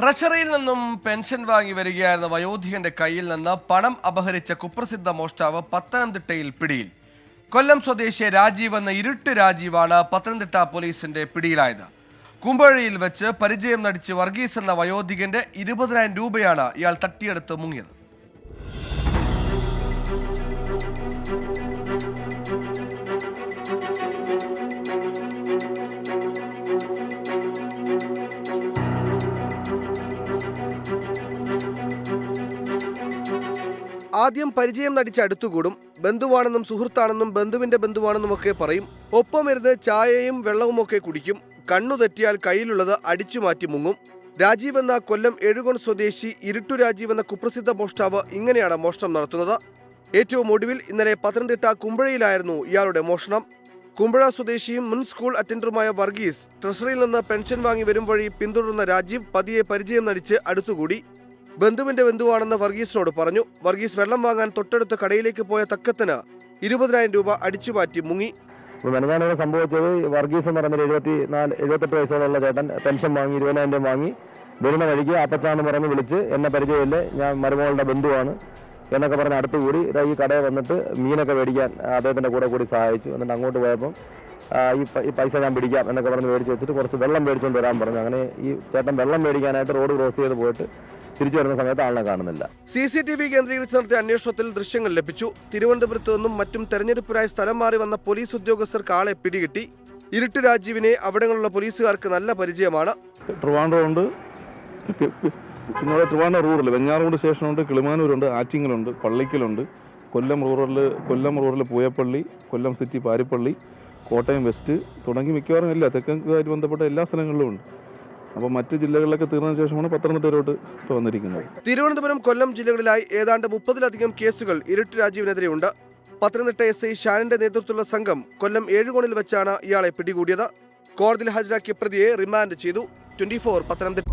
ട്രഷറിയിൽ നിന്നും പെൻഷൻ വാങ്ങി വരികയായിരുന്ന വയോധികന്റെ കയ്യിൽ നിന്ന് പണം അപഹരിച്ച കുപ്രസിദ്ധ മോഷ്ടാവ് പത്തനംതിട്ടയിൽ പിടിയിൽ. കൊല്ലം സ്വദേശി രാജീവ് എന്ന ഇരുട്ട് രാജീവാണ് പത്തനംതിട്ട പോലീസിന്റെ പിടിയിലായത്. കുമ്പഴയിൽ വെച്ച് പരിചയം നടിച്ച് വർഗീസ് എന്ന വയോധികന്റെ ഇരുപതിനായിരം രൂപയാണ് ഇയാൾ തട്ടിയെടുത്ത് മുങ്ങിയത്. ആദ്യം പരിചയം നടിച്ച് അടുത്തുകൂടും. ബന്ധുവാണെന്നും സുഹൃത്താണെന്നും ബന്ധുവിന്റെ ബന്ധുവാണെന്നും ഒക്കെ പറയും. ഒപ്പം ഇരുന്ന് ചായയും വെള്ളവും ഒക്കെ കുടിക്കും. കണ്ണു തെറ്റിയാൽ കയ്യിലുള്ളത് അടിച്ചു മാറ്റി മുങ്ങും. രാജീവ് എന്ന കൊല്ലം എഴുകോൺ സ്വദേശി ഇരുട്ടു രാജീവ് എന്ന കുപ്രസിദ്ധ മോഷ്ടാവ് ഇങ്ങനെയാണ് മോഷണം നടത്തുന്നത്. ഏറ്റവും ഒടുവിൽ ഇന്നലെ പത്തനംതിട്ട കുമ്പഴയിലായിരുന്നു ഇയാളുടെ മോഷണം. കുമ്പഴ സ്വദേശിയും മുൻ സ്കൂൾ അറ്റൻഡറുമായ വർഗീസ് ട്രഷറിയിൽ നിന്ന് പെൻഷൻ വാങ്ങി വരും വഴി പിന്തുടർന്ന രാജീവ് പതിയെ പരിചയം നടിച്ച് അടുത്തുകൂടി. ബന്ധുവിന്റെ ബന്ധുവാണെന്ന് വർഗീസിനോട് പറഞ്ഞു. വർഗീസ് വെള്ളം വാങ്ങാൻ തൊട്ടടുത്ത കടയിലേക്ക് പോയ തക്കത്തിന് ഇരുപതിനായിരം രൂപ അടിച്ചുമാറ്റി മുങ്ങി. മെനഞ്ഞാണ് സംഭവിച്ചത് വർഗീസ് എന്ന് പറയുന്ന എഴുപത്തി നാല് എഴുപത്തെട്ട് വയസ്സുള്ള ചേട്ടൻ പെൻഷൻ വാങ്ങി ഇരുപതിനായിരം രൂപ വാങ്ങി. വരുന്ന വഴിക്ക് അപ്പച്ചാന്ന് പറഞ്ഞ് വിളിച്ച് എന്നെ പരിചയമില്ല. ഞാൻ മരുമകളുടെ ബന്ധുവാണ് എന്നൊക്കെ പറഞ്ഞ് അടുത്ത് കൂടി ഈ കടയിൽ വന്നിട്ട് മീനൊക്കെ മേടിക്കാൻ അദ്ദേഹത്തിന്റെ കൂടെ കൂടി സഹായിച്ചു. എന്നിട്ട് അങ്ങോട്ട് പോയപ്പം ഈ പൈസ ഞാൻ പിടിക്കാം എന്നൊക്കെ പറഞ്ഞ് മേടിച്ച് വെച്ചിട്ട് കുറച്ച് വെള്ളം മേടിച്ചുകൊണ്ട് വരാൻ പറഞ്ഞു. അങ്ങനെ ഈ ചേട്ടൻ വെള്ളം മേടിക്കാനായിട്ട് റോഡ് ക്രോസ് ചെയ്ത് പോയിട്ട് തിരിച്ചു വരുന്ന സമയത്ത് ആളിനെ കാണുന്നില്ല. സി സി ടി വി കേന്ദ്രീകരിച്ച് നടത്തിയ അന്വേഷണത്തിൽ ദൃശ്യങ്ങൾ ലഭിച്ചു. തിരുവനന്തപുരത്ത് നിന്നും മറ്റും തെരഞ്ഞെടുപ്പിനായി സ്ഥലം മാറി വന്ന പോലീസ് ഉദ്യോഗസ്ഥർക്ക് ആളെ പിടികിട്ടി. ഇരുട്ട് രാജീവിനെ അവിടങ്ങളിലുള്ള പോലീസുകാർക്ക് നല്ല പരിചയമാണ്. ട്രിവാൻഡ്രം ട്രിവാൻഡ്രം റൂറൽ വെഞ്ഞാറോട് സ്റ്റേഷനുണ്ട് കിളിമാനൂരുണ്ട് ആറ്റിങ്ങലുണ്ട് പള്ളിക്കലുണ്ട് Kollam റൂറലിൽ Kollam rural Pooyappally Kollam city Parippally Kottayam west തുടങ്ങി മിക്കവാറും എല്ലാ തെക്കുമായിട്ട് ബന്ധപ്പെട്ട എല്ലാ സ്ഥലങ്ങളിലും ഉണ്ട്. അപ്പോൾ മറ്റ് ജില്ലകളിലൊക്കെ തീർന്നതിന് ശേഷമാണ് പത്തനംതിട്ടയിലോട്ട് ഇപ്പോൾ വന്നിരിക്കുന്നത്. തിരുവനന്തപുരം കൊല്ലം ജില്ലകളിലായി ഏതാണ്ട് മുപ്പതിലധികം കേസുകൾ ഇരുട്ട് രാജീവിനെതിരെയുണ്ട്. പത്തനംതിട്ട എസ് ഐ ഷാനിന്റെ നേതൃത്വത്തിലുള്ള സംഘം കൊല്ലം ഏഴുകോണിൽ വെച്ചാണ് ഇയാളെ പിടികൂടിയത്. കോടതിയിൽ ഹാജരാക്കിയ പ്രതിയെ റിമാൻഡ് ചെയ്തു. Twenty four Pathanamthitta